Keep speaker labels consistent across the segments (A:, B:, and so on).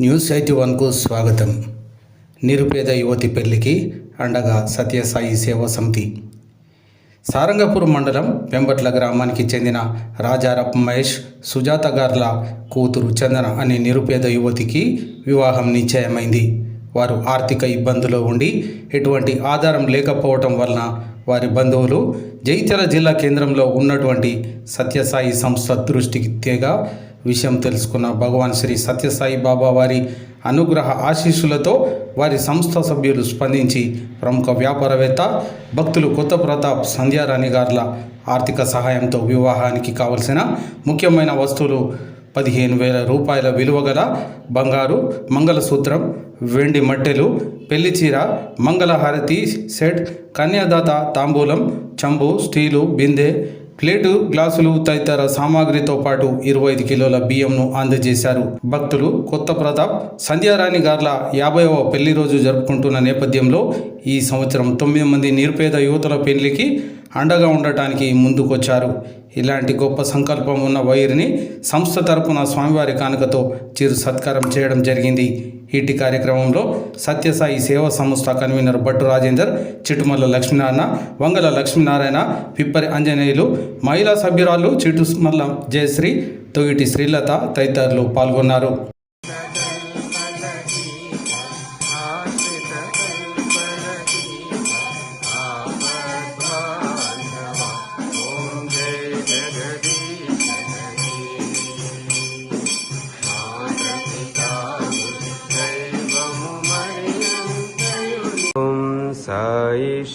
A: News eighty వన్కు స్వాగతం. నిరుపేద యువతి పెళ్ళికి అండగా సత్యసాయి సేవా సమితి. సారంగపూర్ మండలం వెంబట్ల గ్రామానికి చెందిన రాజారప్ మహేష్ సుజాత గార్ల కూతురు చందన అనే నిరుపేద యువతికి వివాహం నిశ్చయమైంది. వారు ఆర్థిక ఇబ్బందులో ఉండి ఎటువంటి ఆధారం లేకపోవటం వలన వారి బంధువులు జైతల జిల్లా కేంద్రంలో ఉన్నటువంటి సత్యసాయి సంస్థ దృష్టికి తెగా విషయం తెలుసుకున్న భగవాన్ శ్రీ సత్యసాయి బాబా వారి అనుగ్రహ ఆశీస్సులతో వారి సంస్థ సభ్యులు స్పందించి ప్రముఖ వ్యాపారవేత్త భక్తులు కొత్త ప్రతాప్ సంధ్యారాణి గార్ల ఆర్థిక సహాయంతో వివాహానికి కావలసిన ముఖ్యమైన వస్తువులు పదిహేను వేల రూపాయల విలువ గల బంగారు మంగళసూత్రం వెండి మట్టెలు పెళ్ళి చీర మంగళహారతి సెట్ కన్యాదాత తాంబూలం చంబు స్టీలు బిందె ప్లేటు గ్లాసులు తదితర సామాగ్రితో పాటు ఇరవై ఐదు కిలోల బియ్యంను అందజేశారు. భక్తులు కొత్త ప్రతాప్ సంధ్యారాణి గార్ల యాభైవ పెళ్ళి రోజు జరుపుకుంటున్న నేపథ్యంలో ఈ సంవత్సరం తొమ్మిది మంది నిరుపేద యువతుల పెళ్ళికి అండగా ఉండటానికి ముందుకొచ్చారు. ఇలాంటి గొప్ప సంకల్పం ఉన్న వైరిని సంస్థ తరపున స్వామివారి కానుకతో చిరు సత్కారం చేయడం జరిగింది. ఇటీ కార్యక్రమంలో సత్యసాయి సేవా సంస్థ కన్వీనర్ భట్టు రాజేందర్ చిట్టుమల్ల లక్ష్మీనారాయణ వంగల లక్ష్మీనారాయణ పిప్పరి ఆంజనేయులు మహిళా సభ్యురాలు చిట్టుమల్ల జయశ్రీ తొగిటి శ్రీలత తదితరులు పాల్గొన్నారు.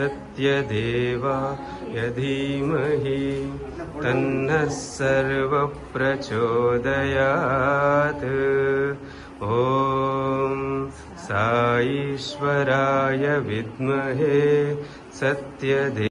B: सत्यदेवाय धीमहि तन्नः सर्वप्रचोदयात्। ॐ साईश्वराय विद्महे सत्यदे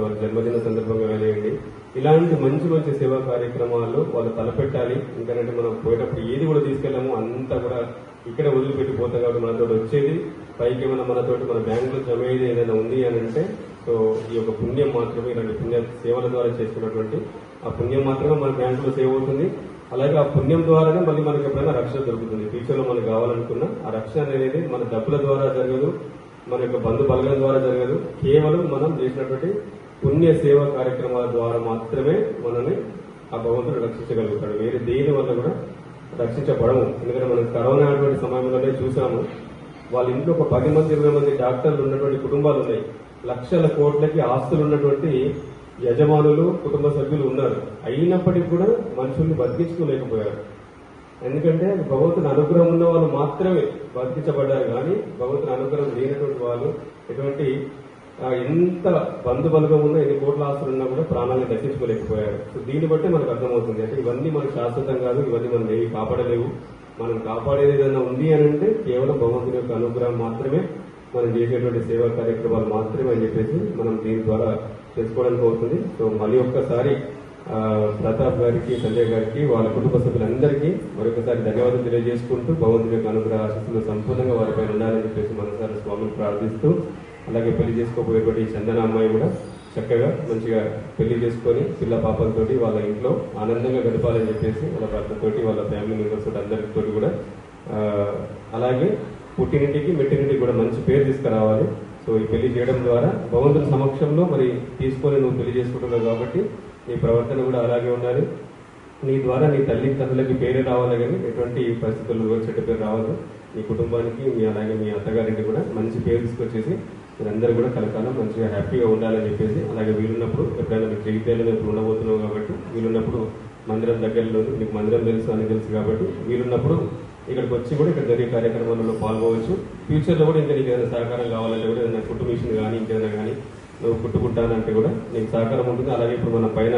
C: కానివ్వండి వాళ్ళ జన్మదిన సందర్భంగా కానివ్వండి ఇలాంటి మంచి మంచి సేవా కార్యక్రమాల్లో వాళ్ళు తలపెట్టాలి. ఎందుకంటే మనం పోయేటప్పుడు ఏది కూడా తీసుకెళ్ళాము అంతా కూడా ఇక్కడ వదిలిపెట్టి పోతాం కాబట్టి మనతో వచ్చేది. పైకి ఏమైనా మనతోటి మన బ్యాంకులో జమ అయ్యేది ఏదైనా ఉంది అని అంటే సో ఈ యొక్క పుణ్యం మాత్రమే ఇలాంటి పుణ్య సేవల ద్వారా చేసుకున్నటువంటి ఆ పుణ్యం మాత్రమే మన బ్యాంకులో సేవ్ అవుతుంది. అలాగే ఆ పుణ్యం ద్వారానే మళ్ళీ మనకి ఎప్పుడైనా రక్షణ దొరుకుతుంది. ఫ్యూచర్లో మనకు కావాలనుకున్న ఆ రక్షణ అనేది మన డబ్బుల ద్వారా జరగదు మన యొక్క బంధు బలగం ద్వారా జరగదు. కేవలం మనం చేసినటువంటి పుణ్య సేవా కార్యక్రమాల ద్వారా మాత్రమే మనల్ని ఆ భగవంతుడు రక్షించగలుగుతాడు. వేరే దేని వల్ల కూడా రక్షించబడము. ఎందుకంటే మనం కరోనా అటువంటి సమయంలోనే చూసాము. వాళ్ళ ఇంట్లో ఒక పది మంది ఇరవై మంది డాక్టర్లు ఉన్నటువంటి కుటుంబాలు ఉన్నాయి. లక్షల కోట్లకి ఆస్తులు ఉన్నటువంటి యజమానులు కుటుంబ సభ్యులు ఉన్నారు. అయినప్పటికీ కూడా మనుషుల్ని బతికించుకోలేకపోయారు. ఎందుకంటే భగవంతుని అనుగ్రహం ఉన్న వాళ్ళు మాత్రమే బతికించబడ్డారు. కానీ భగవంతుని అనుగ్రహం లేనటువంటి వాళ్ళు ఎటువంటి ఎంత బంధు బలగం ఉన్నా ఎన్ని కోట్ల ఆస్తులు ఉన్నా కూడా ప్రాణాన్ని దర్శించుకోలేకపోయారు సో దీన్ని బట్టి మనకు అర్థమవుతుంది. అంటే ఇవన్నీ మనకు శాశ్వతం కాదు ఇవన్నీ మనం ఏవి కాపాడలేవు. మనం కాపాడేది ఏదైనా ఉంది అని అంటే కేవలం భగవంతుని యొక్క అనుగ్రహం మాత్రమే మనం చేసేటువంటి సేవా కార్యక్రమాలు మాత్రమే అని చెప్పేసి మనం దీని ద్వారా తెలుసుకోవడానికి అవుతుంది. సో మళ్ళీ ఒక్కసారి ప్రతాప్ గారికి సంజయ్ గారికి వాళ్ళ కుటుంబ సభ్యులందరికీ మరొకసారి ధన్యవాదాలు తెలియజేసుకుంటూ భగవంతుని యొక్క అనుగ్రహ ఆశీస్సులు సంపూర్ణంగా వారిపై ఉండాలని చెప్పేసి మనసారి స్వామిని ప్రార్థిస్తూ అలాగే పెళ్ళి చేసుకోబోయేటువంటి చందన అమ్మాయి కూడా చక్కగా మంచిగా పెళ్ళి చేసుకొని పిల్ల పాపలతోటి వాళ్ళ ఇంట్లో ఆనందంగా గడపాలని చెప్పేసి వాళ్ళ భర్తతోటి వాళ్ళ ఫ్యామిలీ మెంబర్స్ తోటి అందరితో కూడా అలాగే పుట్టినింటికి మెట్టినింటికి కూడా మంచి పేరు తీసుకురావాలి. సో ఈ పెళ్ళి చేయడం ద్వారా భగవంతుని సమక్షంలో మరి తీసుకొని నువ్వు పెళ్ళి చేసుకుంటున్నావు కాబట్టి నీ ప్రవర్తన కూడా అలాగే ఉండాలి. నీ ద్వారా నీ తల్లి తండ్రులకి పేరే రావాలి కానీ ఎటువంటి పరిస్థితుల్లో చెట్టు చెడ్డ పేరు రావాలి నీ కుటుంబానికి మీ అలాగే మీ అత్తగారికి కూడా మంచి పేరు తీసుకొచ్చేసి మీరందరూ కూడా కలకాలం మంచిగా హ్యాపీగా ఉండాలని చెప్పేసి అలాగే వీలున్నప్పుడు ఎప్పుడైనా మీకు జగిత్యాలలో ఇప్పుడు ఉండబోతున్నావు కాబట్టి వీలున్నప్పుడు మందిరం దగ్గరలో మీకు మందిరం తెలుసు అని తెలుసు కాబట్టి వీలున్నప్పుడు ఇక్కడికి వచ్చి కూడా ఇక్కడ జరిగే కార్యక్రమాలలో పాల్గొవచ్చు. ఫ్యూచర్లో కూడా ఇంకా నీకు ఏదైనా సహకారం కావాలంటే కూడా ఏదైనా కుట్టు మిషన్ కానీ ఇంకేదైనా కానీ నువ్వు కుట్టుకుంటానంటే కూడా నీకు సహకారం ఉంటుంది. అలాగే ఇప్పుడు మనం పైన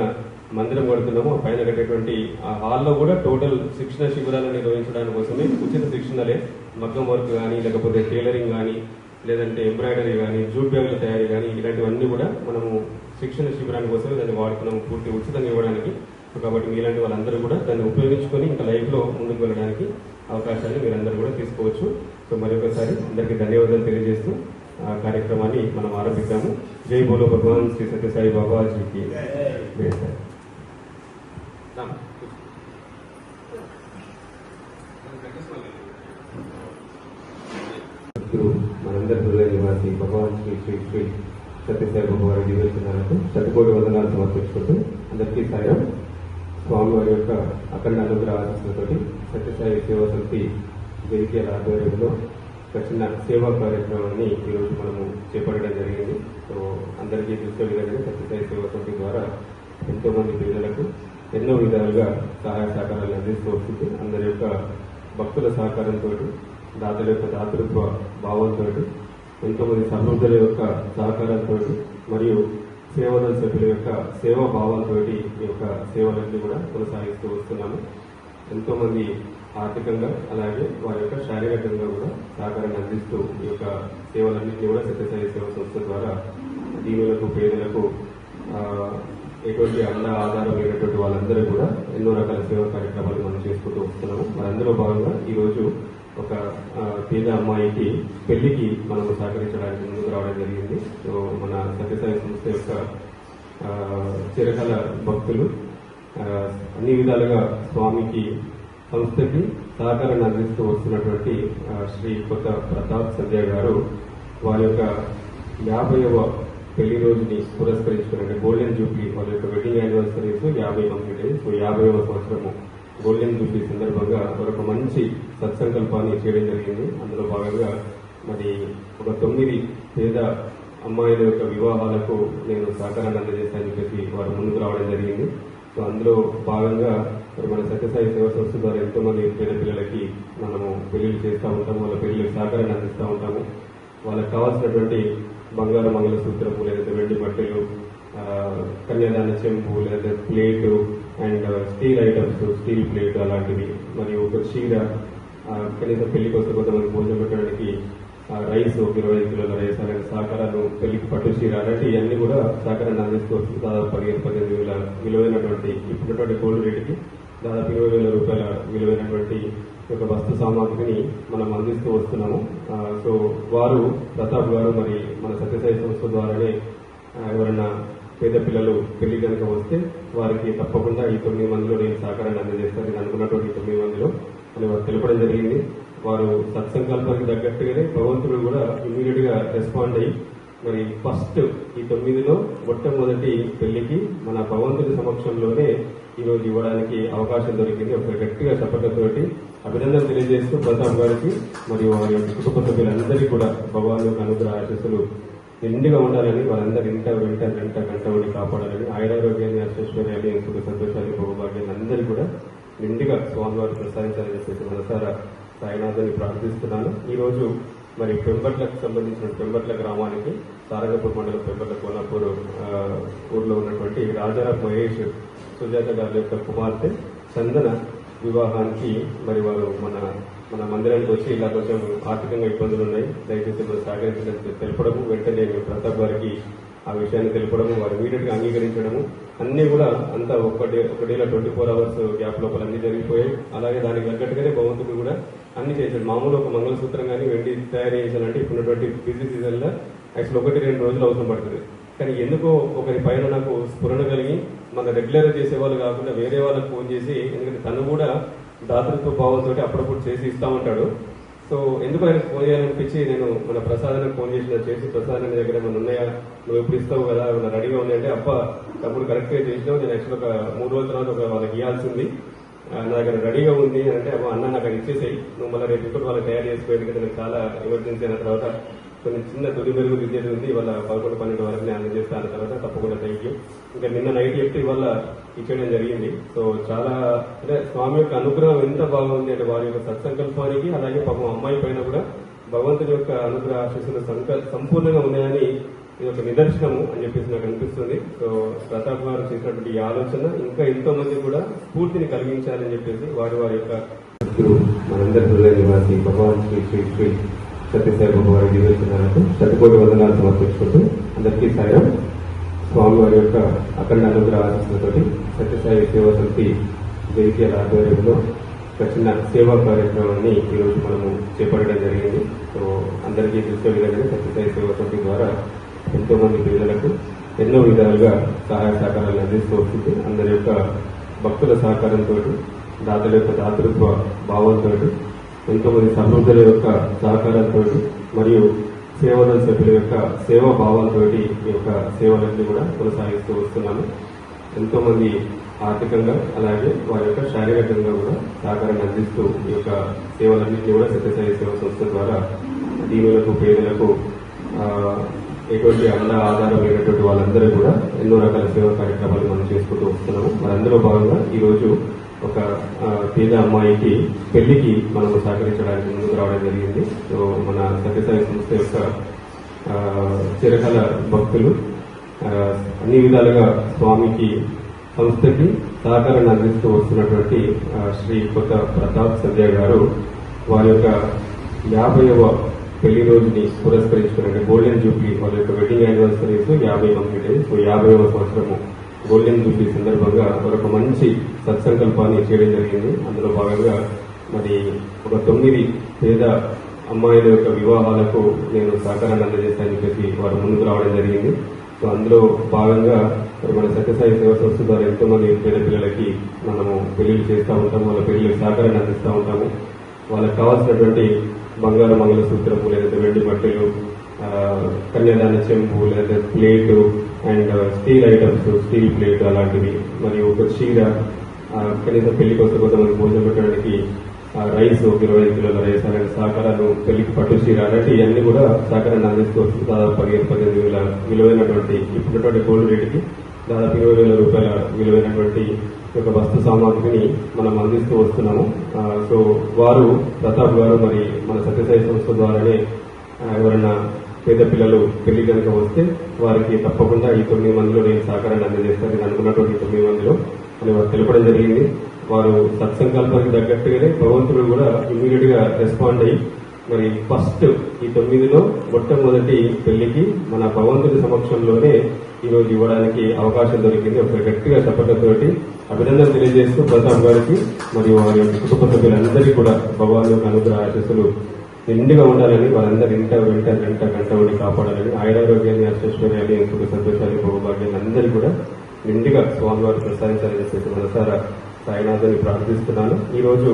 C: మందిరం కడుతున్నాము. ఆ పైన కట్టేటువంటి ఆ హాల్లో కూడా టోటల్ శిక్షణ శిబిరాలను నిర్వహించడానికి కోసమే ఉచిత శిక్షణలే మగ్గం వర్క్ కానీ లేకపోతే టైలరింగ్ కానీ లేదంటే ఎంబ్రాయిడరీ కానీ జూట్ బ్యాగుల తయారీ కానీ ఇలాంటివన్నీ కూడా మనము శిక్షణ శిబిరానికి కోసమే దాన్ని వాడుతున్నాము. పూర్తి ఉచితంగా ఇవ్వడానికి. కాబట్టి మీలాంటి వాళ్ళందరూ కూడా దాన్ని ఉపయోగించుకొని ఇంకా లైఫ్లో ముందుకు వెళ్ళడానికి అవకాశాన్ని మీరందరూ కూడా తీసుకోవచ్చు. సో మరొకసారి అందరికీ ధన్యవాదాలు తెలియజేస్తూ ఆ కార్యక్రమాన్ని మనం ఆరంభిద్దాము. జై బోలో భగవాన్ శ్రీ సత్యసాయి బాబాజీకి. వేస్తారు సాయి. రామ్. ఇప్పుడు మనందరి హృదయ నివాసి భగవాన్ శ్రీ శ్రీ శ్రీ సత్యసాయి బాబు వారి దివ్యచనాలకు శతకోటి వందనాలు సమర్పించుకుంటూ అందరికీ సాయం. స్వామి వారి యొక్క అఖండ అనుగ్రహ ఆశీస్సులతోటి సత్యసాయి సేవా సమితి జగిత్యాల ఆధ్వర్యంలో ఒక చిన్న సేవా కార్యక్రమాన్ని ఈరోజు మనము చేపట్టడం జరిగింది. సో అందరికీ తెలిసే విధంగా సత్యసాయి సేవా సమితి ద్వారా ఎంతో మంది పిల్లలకు ఎన్నో విధాలుగా సహాయ సహకారాలు అందిస్తూ వస్తుంది. అందరి యొక్క భక్తుల సహకారంతో దాతల యొక్క దాతృత్వ భావంతో ఎంతోమంది సమృద్ధుల యొక్క సహకారంతో మరియు సేవల సభ్యుల యొక్క సేవా భావంతో ఈ యొక్క సేవలన్నీ కూడా కొనసాగిస్తూ వస్తున్నాము. ఎంతో మంది ఆర్థికంగా అలాగే వారి యొక్క శారీరకంగా కూడా సహకారాన్ని అందిస్తూ ఈ యొక్క సేవలన్నింటినీ కూడా సత్యసాయి సేవ సంస్థ ద్వారా దీవులకు పేదలకు ఎటువంటి అన్న ఆధారం లేనటువంటి వాళ్ళందరూ కూడా ఎన్నో రకాల సేవా కార్యక్రమాలు మనం చేసుకుంటూ వస్తున్నాము. వారందరూ భాగంగా ఈరోజు ఒక పేద అమ్మాయికి పెళ్ళికి మనం సహకరించడానికి ముందుకు రావడం జరిగింది. సో మన సత్యసాయి సంస్థ యొక్క చిరకాల భక్తులు అన్ని విధాలుగా స్వామికి సంస్థకి సహకారాన్ని అందిస్తూ వస్తున్నటువంటి శ్రీ కొత్త ప్రతాప్ సంధ్య గారు వారి యొక్క యాభైవ పెళ్ళి రోజుని పురస్కరించుకున్న గోల్డెన్ జూబ్లీ వాళ్ళ యొక్క వెడ్డింగ్ యానివర్సరీస్ యాభై కంప్లీట్ అయింది సో యాభైవ సంవత్సరము. గోల్డెన్ జూబ్లీ సందర్భంగా మరొక మంచి సత్సంకల్పాన్ని చేయడం జరిగింది. అందులో భాగంగా మరి ఒక తొమ్మిది పేద అమ్మాయిల యొక్క వివాహాలకు నేను సహకారాన్ని అందజేస్తానని చెప్పేసి వారు ముందుకు రావడం జరిగింది. సో అందులో భాగంగా మరి మన సత్యసాయి సేవ సంస్థ ద్వారా ఎంతో మంది పేద పిల్లలకి మనము పెళ్ళిళ్ళు చేస్తూ ఉంటాము వాళ్ళ పెళ్ళిళ్ళకి సహకారాన్ని అందిస్తూ ఉంటాము. వాళ్ళకి కావాల్సినటువంటి బంగారు మంగళసూత్రము లేదంటే వెండి బట్టలు కన్యాదాన చెంబు లేదా plate and steel items steel plate అలాంటివి మరియు ఒక చీర కనీసం పెళ్ళికి వస్తే కొంతమంది భోజనం పెట్టడానికి రైస్ ఒక ఇరవై కిలోల రైస్ అలాంటి సహకారాలు పెళ్ళికి పట్టు చీర అలాంటి ఇవన్నీ కూడా సహకారాన్ని అందిస్తూ వస్తుంది దాదాపు పదిహేను పదిహేను వేల విలువైనటువంటి ఇప్పుడున్నటువంటి గోల్డ్ రేటుకి దాదాపు ఇరవై వేల రూపాయల విలువైనటువంటి ఒక వస్తు సామాగ్రిని మనం అందిస్తూ వస్తున్నాము. సో వారు ప్రతాప్ గారు మరి మన సత్యసాయి సంస్థ ద్వారానే ఎవరైనా పేద పిల్లలు పెళ్ళి కనుక వస్తే వారికి తప్పకుండా ఈ తొమ్మిది మందిలో నేను సహకారాన్ని అందజేస్తాను. నేను అనుకున్నటువంటి తొమ్మిది మందిలో అని వారు తెలపడం జరిగింది. వారు సత్సంకల్పానికి తగ్గట్టుగానే భగవంతుడు కూడా ఇమీడియట్గా రెస్పాండ్ అయ్యి మరి ఫస్ట్ ఈ తొమ్మిదిలో మొట్టమొదటి పెళ్ళికి మన భగవంతుడి సమక్షంలోనే ఈరోజు ఇవ్వడానికి అవకాశం దొరికింది. ఒక గట్టిగా చప్పట్లతోటి అభినందన తెలియజేస్తూ ప్రతాప్ గారికి మరియు వారి కుటుంబ సభ్యులందరికీ కూడా భగవాన్ యొక్క అనుగ్రహ ఆశస్సులు నిండుగా ఉండాలని వారందరూ ఇంత వెంట గంట వెంట ఉండి కాపాడాలని ఆయురారోగ్యాన్ని అష్టైశ్వర్యాన్ని సుఖ సంతోషాలు భోగభాగ్యాన్ని అందరూ కూడా నిండుగా స్వామివారు ప్రసాదించాలని చెప్పేసి మనసారా సాయినాథుని ప్రార్థిస్తున్నాను. ఈరోజు మరి పెంబట్లకు సంబంధించిన పెంబట్ల గ్రామానికి తారగపూర్ మండలం పెంబట్ల కోనాపూర్ ఊర్లో ఉన్నటువంటి రాజారా మహేష్ సుజాత గారి యొక్క కుమార్తె చందన వివాహానికి మరి వారు మన మన మందిరానికి వచ్చి ఇలా కొంచెం ఆర్థికంగా ఇబ్బందులు ఉన్నాయి. దయచేసి మనం సహకరించడానికి తెలపడము. వెంటనే మేము ప్రతాప్ గారికి ఆ విషయాన్ని తెలపడము. వారు ఇమీడియట్గా అంగీకరించడము. అన్ని కూడా అంతా ఒక డే ఒక డేలో ట్వంటీ ఫోర్ అవర్స్ గ్యాప్ లోపల అన్ని జరిగిపోయాయి. అలాగే దానికి తగ్గట్టుగానే భగవంతుడు కూడా అన్ని చేశాడు. మామూలు ఒక మంగళసూత్రం కానీ వెండి తయారు చేయాలంటే ఇప్పుడున్నటువంటి బిజీ సీజన్లో యాక్చువల్ ఒకటి రెండు రోజులు అవసరం పడుతుంది. కానీ ఎందుకో ఒకరి పైన నాకు స్ఫురణ కలిగి మన రెగ్యులర్ చేసే వాళ్ళు కాకుండా వేరే వాళ్ళకి ఫోన్ చేసి ఎందుకంటే తను కూడా దాతృత్వ భావంతో అప్పుడప్పుడు చేసి ఇస్తామంటాడు. సో ఎందుకు ఆయన ఫోన్ చేయాలనిపించి నేను మన ప్రసాదానికి ఫోన్ చేసిన చేసి ప్రసాదం దగ్గర ఏమైనా ఉన్నాయా? నువ్వు ఎప్పుడు ఇస్తావు కదా? ఏమైనా రెడీగా ఉన్నాయంటే అప్ప తప్పుడు కరెక్ట్గా చేసినావు. నేను యాక్చువల్ ఒక మూడు రోజుల తర్వాత ఒక వాళ్ళకి ఇవ్వాల్సి ఉంది. నా దగ్గర రెడీగా ఉంది అని అంటే అన్న నాకు ఇచ్చేసేయి. నువ్వు మళ్ళీ రేపు ఇప్పుడు వాళ్ళకి తయారు చేసిపోయింది కదా నాకు చాలా ఎమర్జెన్సీ అయిన తర్వాత కొన్ని చిన్న తొలి మెరుగు దిద్దేది ఉంది. ఇవాళ పదకొండు పన్నెండు వరకు నేను అందజేస్తాను తర్వాత తప్పకుండా థ్యాంక్ యూ ఇంకా నిన్న నైట్ చెప్తే ఇవాళ ఇచ్చేయడం జరిగింది. సో చాలా అంటే స్వామి యొక్క అనుగ్రహం ఎంత బాగుంది అంటే వారి యొక్క సత్సంకల్పానికి అలాగే పాపం అమ్మాయి పైన కూడా భగవంతుని యొక్క అనుగ్రహ ఆశీస్సులు సంకల్ సంపూర్ణంగా ఉన్నాయని ఇది ఒక నిదర్శనము అని చెప్పేసి నాకు అనిపిస్తుంది. సో ప్రతాప్ గారు చేసినటువంటి ఈ ఆలోచన ఇంకా ఎంతో మంది కూడా స్ఫూర్తిని కలిగించాలని చెప్పేసి వారి వారి యొక్క మనందరి హృదయ నివాసి భగవాన్ శ్రీ శ్రీ శ్రీ సత్యసాయి భగవాన్ దివ్యచనాలకు శతకోటి వందనాలు సమర్పించుకుంటూ అందరికీ సాయం. స్వామి వారి యొక్క అఖండ అనుగ్రహ ఆశీస్సులతోటి సత్యసాయి సేవా సమితి జైత్యాల ఆధ్వర్యంలో ఒక చిన్న సేవా కార్యక్రమాన్ని ఈరోజు మనము చేపట్టడం జరిగింది. సో అందరికీ తెలిసే విధంగా సత్యసాయి సేవా సమితి ద్వారా ఎంతో మంది పిల్లలకు ఎన్నో విధాలుగా సహాయ సహకారాలు అందిస్తూ వస్తుంది అందరి యొక్క భక్తుల సహకారంతో దాతల యొక్క దాతృత్వ భావంతో ఎంతో మంది యొక్క సహకారంతో మరియు సేవల సభ్యుల యొక్క సేవా భావాలతో ఈ యొక్క సేవలన్నీ కూడా కొనసాగిస్తూ వస్తున్నాను ఎంతో మంది ఆర్థికంగా అలాగే వారి యొక్క శారీరకంగా కూడా సహకారాన్ని అందిస్తూ ఈ యొక్క సేవలన్నింటినీ కూడా సత్యసాయి సేవ సంస్థ ద్వారా దీవులకు పేదలకు ఎటువంటి అండ ఆధారం లేనటువంటి వాళ్ళందరూ కూడా ఎన్నో రకాల సేవా కార్యక్రమాలు మనం చేసుకుంటూ వస్తున్నాము. వారందరూ భాగంగా ఈరోజు ఒక ఆ, పేద అమ్మాయికి పెళ్ళికి మనం సహకరించడానికి ముందుకు రావడం జరిగింది. సో మన సత్యసాయి సంస్థ యొక్క ఆ, చిరకాల భక్తులు అన్ని విధాలుగా స్వామికి సంస్థకి సహకారాన్ని అందిస్తూ వస్తున్నటువంటి శ్రీ కొత్త ప్రతాప్ సంధ్య గారు వారి యొక్క యాభైవ పెళ్ళి రోజుని పురస్కరించుకున్న గోల్డెన్ జూబ్లీ వాళ్ళ యొక్క వెడ్డింగ్ యానివర్సరీస్ యాభై కంప్లీట్ అయింది సో యాభైవ సంవత్సరము గోల్డెన్ జూబ్లీ సందర్భంగా మరొక మంచి సత్సంకల్పాన్ని చేయడం జరిగింది. అందులో భాగంగా మరి ఒక తొమ్మిది పేద అమ్మాయిల యొక్క వివాహాలకు నేను సహకారాన్ని అందజేస్తానని చెప్పేసి వారు ముందుకు రావడం జరిగింది. సో అందులో భాగంగా మరి మన సత్యసాయి సేవ సంస్థ ద్వారా ఎంతో మంది పేద పిల్లలకి మనము పెళ్ళిళ్ళు చేస్తూ ఉంటాము వాళ్ళ పెళ్ళిళ్ళకి సహకారాన్ని అందిస్తూ ఉంటాము. వాళ్ళకి కావాల్సినటువంటి బంగారు మంగళసూత్రము లేదంటే వెండి బట్టలు కన్యాదాన చెంపు లేదంటే plate and steel items steel plate అలాంటివి మరియు ఒక చీర కనీసం పెళ్ళికి వస్తే కొంతమంది భోజనం పెట్టడానికి రైస్ ఒక ఇరవై ఐదు కిలోల రైస్ అలాంటి సహకారాలు పెళ్ళికి పట్టు చీర అలాంటి ఇవన్నీ కూడా సహకారాన్ని అందిస్తూ వస్తుంది దాదాపు పదిహేను పదిహేను వేల విలువైనటువంటి ఇప్పుడున్నటువంటి గోల్డ్ రేటుకి దాదాపు ఇరవై వేల రూపాయల విలువైనటువంటి ఒక వస్తు సామాగ్రిని మనం అందిస్తూ వస్తున్నాము. సో వారు ప్రతాప్ గారు మరి మన సత్యసాయి సంస్థ ద్వారానే ఎవరన్నా ఎవరైనా పేద పిల్లలు పెళ్ళి కనుక వస్తే వారికి తప్పకుండా ఈ తొమ్మిది మందిలో నేను సహకారాన్ని అందజేస్తాను నేను అనుకున్నటువంటి తొమ్మిది మందిలో అని వారు తెలపడం జరిగింది. వారు సత్సంకల్పానికి తగ్గట్టుగానే భగవంతుడు కూడా ఇమీడియట్గా రెస్పాండ్ అయ్యి మరి ఫస్ట్ ఈ తొమ్మిదిలో మొట్టమొదటి పెళ్ళికి మన భగవంతుడి సమక్షంలోనే ఈ రోజు ఇవ్వడానికి అవకాశం దొరికింది. ఒకసారి గట్టిగా చప్పట్లతోటి అభినందన తెలియజేస్తూ ప్రతాప్ గారికి మరియు వారి కుటుంబ సభ్యులందరికీ కూడా భగవాన్ యొక్క అనుగ్రహ ఆశస్సులు నిండుగా ఉండాలని వారందరూ ఇంట వెంట గంట గంట ఉండి కాపాడాలని ఆయురారోగ్యాన్ని అశ్వశ్వర్యాన్ని సుఖ సంతోషాన్ని భోగభాగ్యాన్ని అందరూ కూడా నిండుగా స్వామివారు ప్రసాదించాలని చెప్పేసి మనసారా సాయినాథుని ప్రార్థిస్తున్నాను. ఈ రోజు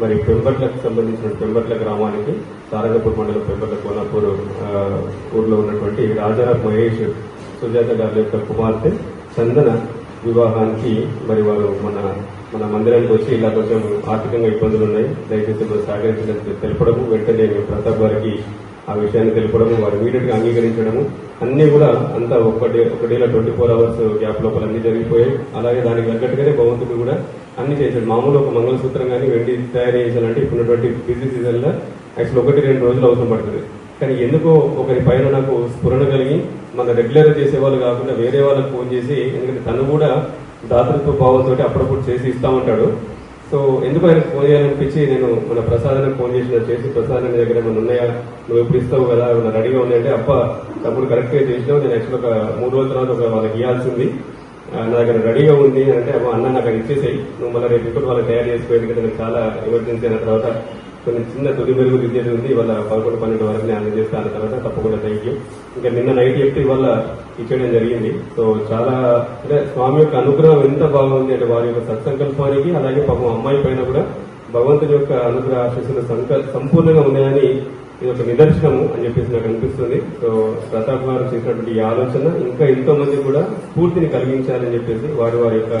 C: మరి పెంబట్లకు సంబంధించిన పెంబట్ల గ్రామానికి తారగపూర్ మండలం పెంబట్ల కోనాపూర్ ఊర్లో ఉన్నటువంటి రాజారా మహేష్ సుజాత గారి యొక్క కుమార్తె చందన వివాహానికి మరి వారు మన మన మందిరానికి వచ్చి ఇలా కొంచెం ఆర్థికంగా ఇబ్బందులు ఉన్నాయి. దయచేసి మీరు సహకరించడానికి తెలపడము. వెంటనే ప్రతాప్ గారికి ఆ విషయాన్ని తెలపడము. వారు ఇమీడియట్గా అంగీకరించడము. అన్ని కూడా అంతా ఒక ఒకటేలా ట్వంటీ ఫోర్ అవర్స్ గ్యాప్ లోపల అన్ని జరిగిపోయాయి. అలాగే దానికి తగ్గట్టుగానే భగవంతుడు కూడా అన్ని చేశాడు. మామూలు ఒక మంగళసూత్రం కానీ వెండి తయారు చేయాలంటే ఇప్పుడున్నటువంటి బిజీ సీజన్లో యాక్చువల్ ఒకటి రెండు రోజులు అవసరం పడుతుంది. కానీ ఎందుకో ఒకరి పైన నాకు స్ఫురణ కలిగి మన రెగ్యులర్ చేసే వాళ్ళు కాకుండా వేరే వాళ్ళకి ఫోన్ చేసి ఎందుకంటే తను కూడా దాతృత్వ భావంతో అప్పుడప్పుడు చేసి ఇస్తా ఉంటాడు. సో ఎందుకు ఆయన ఫోన్ చేయాలనిపించి నేను మన ప్రసాదానికి ఫోన్ చేసిన చేసి ప్రసాదం దగ్గర ఏమైనా ఉన్నాయా? నువ్వు ఎప్పుడు ఇస్తావు కదా? ఏమైనా రెడీగా ఉన్నాయంటే అప్ప తప్పుడు కరెక్ట్గా చేసినావు నేను యాక్చువల్ ఒక మూడు రోజుల తర్వాత ఒక వాళ్ళకి ఇవ్వాల్సింది ఉంది నా దగ్గర రెడీగా ఉంది అని అంటే అమ్మ అన్న నాకు ఇచ్చేసాయి. నువ్వు మళ్ళీ రేపు ఇప్పుడు వాళ్ళకి తయారు చేసుకోవాలి కదా నాకు చాలా ఎమర్జెన్సీ అయిన తర్వాత కొన్ని చిన్న తొలి మెరుగు దిద్దేది ఉంది. ఇవాళ పదకొండు పన్నెండు వరకు నేను చేస్తాను తర్వాత తప్పకుండా థ్యాంక్ యూ ఇంకా నిన్న నైట్ చెప్తే ఇవాళ ఇచ్చేయడం జరిగింది. సో చాలా అంటే స్వామి యొక్క అనుగ్రహం ఎంత బాగుంది అంటే వారి యొక్క సత్సంకల్పానికి అలాగే పాపం అమ్మాయి పైన కూడా భగవంతుని యొక్క అనుగ్రహ ఆశీస్సులు సంకల్ సంపూర్ణంగా ఉన్నాయని ఇది ఒక నిదర్శనము అని చెప్పేసి నాకు అనిపిస్తుంది. సో ప్రతాప్ గారు చేసినటువంటి ఈ ఆలోచన ఇంకా ఎంతో మంది కూడా స్ఫూర్తిని కలిగించాలని చెప్పేసి వారి వారి యొక్క